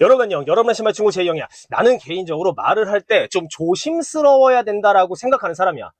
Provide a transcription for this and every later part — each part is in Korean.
여러분 안녕. 여러분의 신발 친구 제이형이야. 나는 개인적으로 말을 할 때 좀 조심스러워야 된다라고 생각하는 사람이야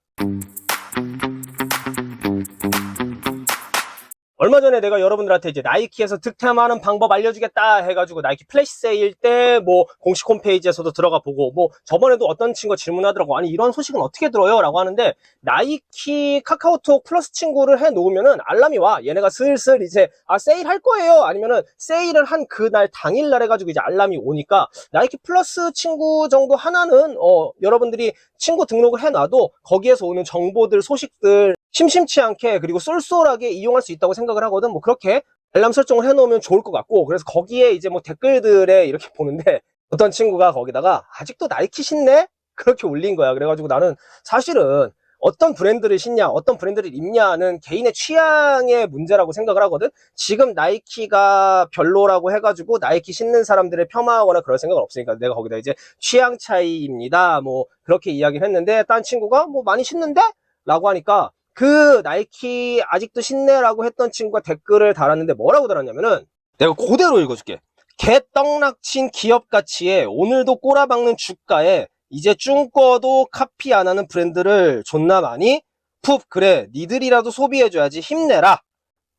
얼마 전에 내가 여러분들한테 이제 나이키에서 득템하는 방법 알려주겠다 해가지고 나이키 플래시 세일 때 뭐 공식 홈페이지에서도 들어가 보고 뭐 저번에도 어떤 친구가 질문하더라고. 아니 이런 소식은 어떻게 들어요? 라고 하는데 나이키 카카오톡 플러스 친구를 해 놓으면은 알람이 와. 얘네가 슬슬 이제 아 세일 할 거예요. 아니면은 세일을 한 그날 당일날 해가지고 이제 알람이 오니까 나이키 플러스 친구 정도 하나는 어 여러분들이 친구 등록을 해놔도 거기에서 오는 정보들 소식들 심심치 않게 그리고 쏠쏠하게 이용할 수 있다고 생각을 하거든. 뭐 그렇게 알람 설정을 해놓으면 좋을 것 같고 그래서 거기에 이제 뭐 댓글들에 이렇게 보는데 어떤 친구가 거기다가 아직도 나이키 신네? 그렇게 올린 거야. 그래가지고 나는 사실은 어떤 브랜드를 신냐, 어떤 브랜드를 입냐는 개인의 취향의 문제라고 생각을 하거든. 지금 나이키가 별로라고 해가지고 나이키 신는 사람들을 폄하하거나 그럴 생각은 없으니까 내가 거기다 이제 취향 차이입니다. 뭐 그렇게 이야기를 했는데 딴 친구가 뭐 많이 신는데? 라고 하니까 그 나이키 아직도 신네라고 했던 친구가 댓글을 달았는데 뭐라고 달았냐면은 내가 그대로 읽어줄게. 개떡락친 기업 가치에 오늘도 꼬라박는 주가에 이제 쭝꺼도 카피 안 하는 브랜드를 존나 많이? 푹 그래. 니들이라도 소비해줘야지. 힘내라.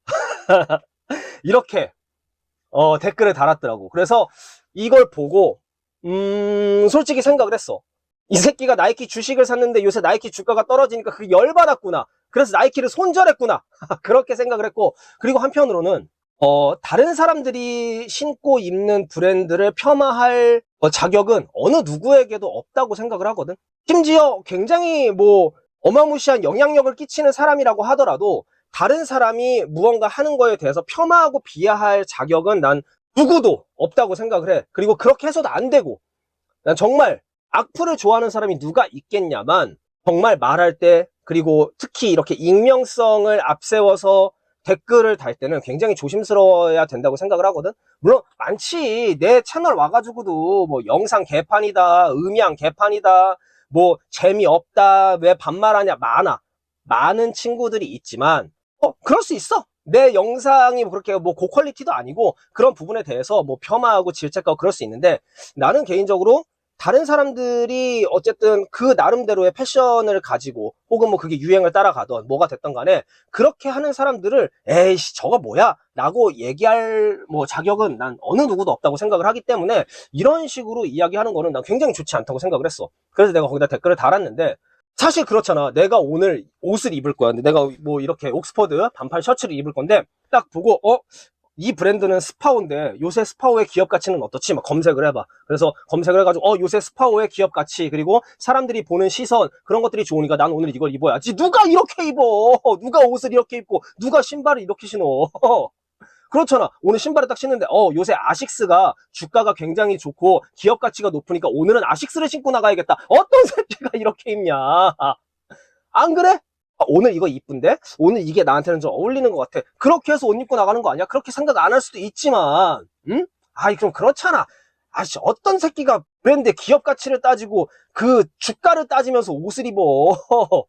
이렇게 어, 댓글을 달았더라고. 그래서 이걸 보고 음 솔직히 생각을 했어. 이 새끼가 나이키 주식을 샀는데 요새 나이키 주가가 떨어지니까 그게 열받았구나 그래서 나이키를 손절했구나 그렇게 생각을 했고 그리고 한편으로는 어, 다른 사람들이 신고 입는 브랜드를 폄하할 어, 자격은 어느 누구에게도 없다고 생각을 하거든. 심지어 굉장히 뭐 어마무시한 영향력을 끼치는 사람이라고 하더라도 다른 사람이 무언가 하는 거에 대해서 폄하하고 비하할 자격은 난 누구도 없다고 생각을 해. 그리고 그렇게 해서도 안 되고. 난 정말 악플을 좋아하는 사람이 누가 있겠냐만 정말 말할 때 그리고 특히 이렇게 익명성을 앞세워서 댓글을 달 때는 굉장히 조심스러워야 된다고 생각을 하거든. 물론 많지. 내 채널 와가지고도 뭐 영상 개판이다, 음향 개판이다, 뭐 재미없다, 왜 반말하냐 많아. 많은 친구들이 있지만 어 그럴 수 있어. 내 영상이 그렇게 뭐 고퀄리티도 아니고 그런 부분에 대해서 뭐 폄하하고 질책하고 그럴 수 있는데 나는 개인적으로 다른 사람들이 어쨌든 그 나름대로의 패션을 가지고 혹은 뭐 그게 유행을 따라가던 뭐가 됐던 간에 그렇게 하는 사람들을 에이씨 저거 뭐야? 라고 얘기할 뭐 자격은 난 어느 누구도 없다고 생각을 하기 때문에 이런 식으로 이야기하는 거는 난 굉장히 좋지 않다고 생각을 했어. 그래서 내가 거기다 댓글을 달았는데 사실 그렇잖아. 내가 오늘 옷을 입을 거야. 근데 내가 뭐 이렇게 옥스퍼드 반팔 셔츠를 입을 건데 딱 보고 어 이 브랜드는 스파오인데 요새 스파오의 기업 가치는 어떻지? 막 검색을 해봐. 그래서 검색을 해가지고 어 요새 스파오의 기업 가치 그리고 사람들이 보는 시선 그런 것들이 좋으니까 난 오늘 이걸 입어야지. 누가 이렇게 입어? 누가 옷을 이렇게 입고 누가 신발을 이렇게 신어? 그렇잖아. 오늘 신발을 딱 신는데 어 요새 아식스가 주가가 굉장히 좋고 기업 가치가 높으니까 오늘은 아식스를 신고 나가야겠다. 어떤 새끼가 이렇게 입냐? 안 그래? 아, 오늘 이거 이쁜데? 오늘 이게 나한테는 좀 어울리는 것 같아. 그렇게 해서 옷 입고 나가는 거 아니야? 그렇게 생각 안 할 수도 있지만, 응? 아이, 좀 그렇잖아. 아씨, 어떤 새끼가 브랜드의 기업 가치를 따지고 그 주가를 따지면서 옷을 입어.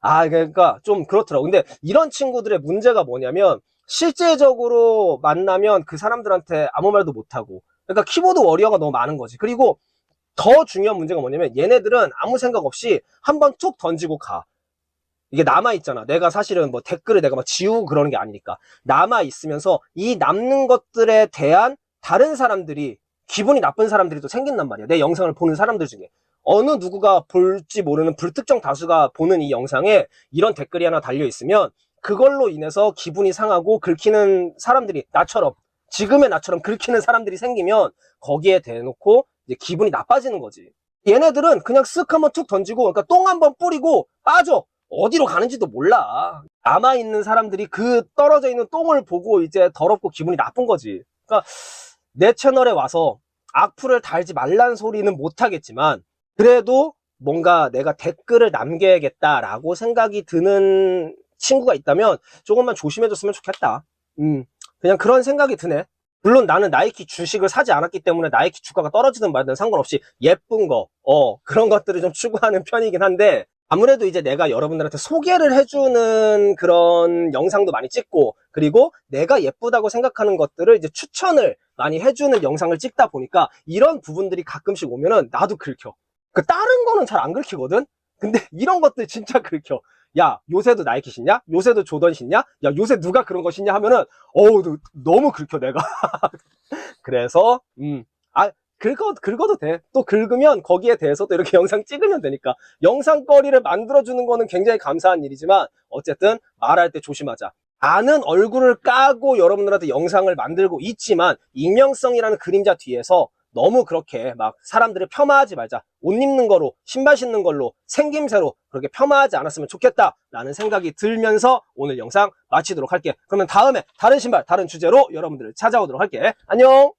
아, 그러니까 좀 그렇더라고. 근데 이런 친구들의 문제가 뭐냐면, 실제적으로 만나면 그 사람들한테 아무 말도 못하고, 그러니까 키보드 워리어가 너무 많은 거지. 그리고 더 중요한 문제가 뭐냐면, 얘네들은 아무 생각 없이 한번 툭 던지고 가. 이게 남아있잖아. 내가 사실은 뭐 댓글을 내가 막 지우고 그러는 게 아니니까. 남아있으면서 이 남는 것들에 대한 다른 사람들이, 기분이 나쁜 사람들이 또 생긴단 말이야. 내 영상을 보는 사람들 중에. 어느 누구가 볼지 모르는 불특정 다수가 보는 이 영상에 이런 댓글이 하나 달려있으면 그걸로 인해서 기분이 상하고 긁히는 사람들이 나처럼, 지금의 나처럼 긁히는 사람들이 생기면 거기에 대놓고 이제 기분이 나빠지는 거지. 얘네들은 그냥 쓱 한번 툭 던지고, 그러니까 똥 한번 뿌리고 빠져. 어디로 가는지도 몰라. 남아있는 사람들이 그 떨어져 있는 똥을 보고 이제 더럽고 기분이 나쁜 거지. 그러니까 내 채널에 와서 악플을 달지 말란 소리는 못하겠지만, 그래도 뭔가 내가 댓글을 남겨야겠다라고 생각이 드는 친구가 있다면 조금만 조심해줬으면 좋겠다. 음, 그냥 그런 생각이 드네. 물론 나는 나이키 주식을 사지 않았기 때문에 나이키 주가가 떨어지든 말든 상관없이 예쁜 거, 어, 그런 것들을 좀 추구하는 편이긴 한데, 아무래도 이제 내가 여러분들한테 소개를 해주는 그런 영상도 많이 찍고 그리고 내가 예쁘다고 생각하는 것들을 이제 추천을 많이 해주는 영상을 찍다 보니까 이런 부분들이 가끔씩 오면은 나도 긁혀. 그 다른 거는 잘 안 긁히거든? 근데 이런 것들 진짜 긁혀. 야, 요새도 나이키 신냐? 요새도 조던 신냐? 야, 요새 누가 그런 거 신냐 하면은, 어우, 너- 너무 긁혀, 내가. 그래서, 음, 아, 긁어, 긁어도 돼. 또 긁으면 거기에 대해서 또 이렇게 영상 찍으면 되니까. 영상거리를 만들어주는 거는 굉장히 감사한 일이지만, 어쨌든 말할 때 조심하자. 아는 얼굴을 까고 여러분들한테 영상을 만들고 있지만, 익명성이라는 그림자 뒤에서 너무 그렇게 막 사람들을 폄하하지 말자. 옷 입는 거로, 신발 신는 걸로, 생김새로 그렇게 폄하하지 않았으면 좋겠다라는 생각이 들면서 오늘 영상 마치도록 할게. 그러면 다음에 다른 신발, 다른 주제로 여러분들을 찾아오도록 할게. 안녕!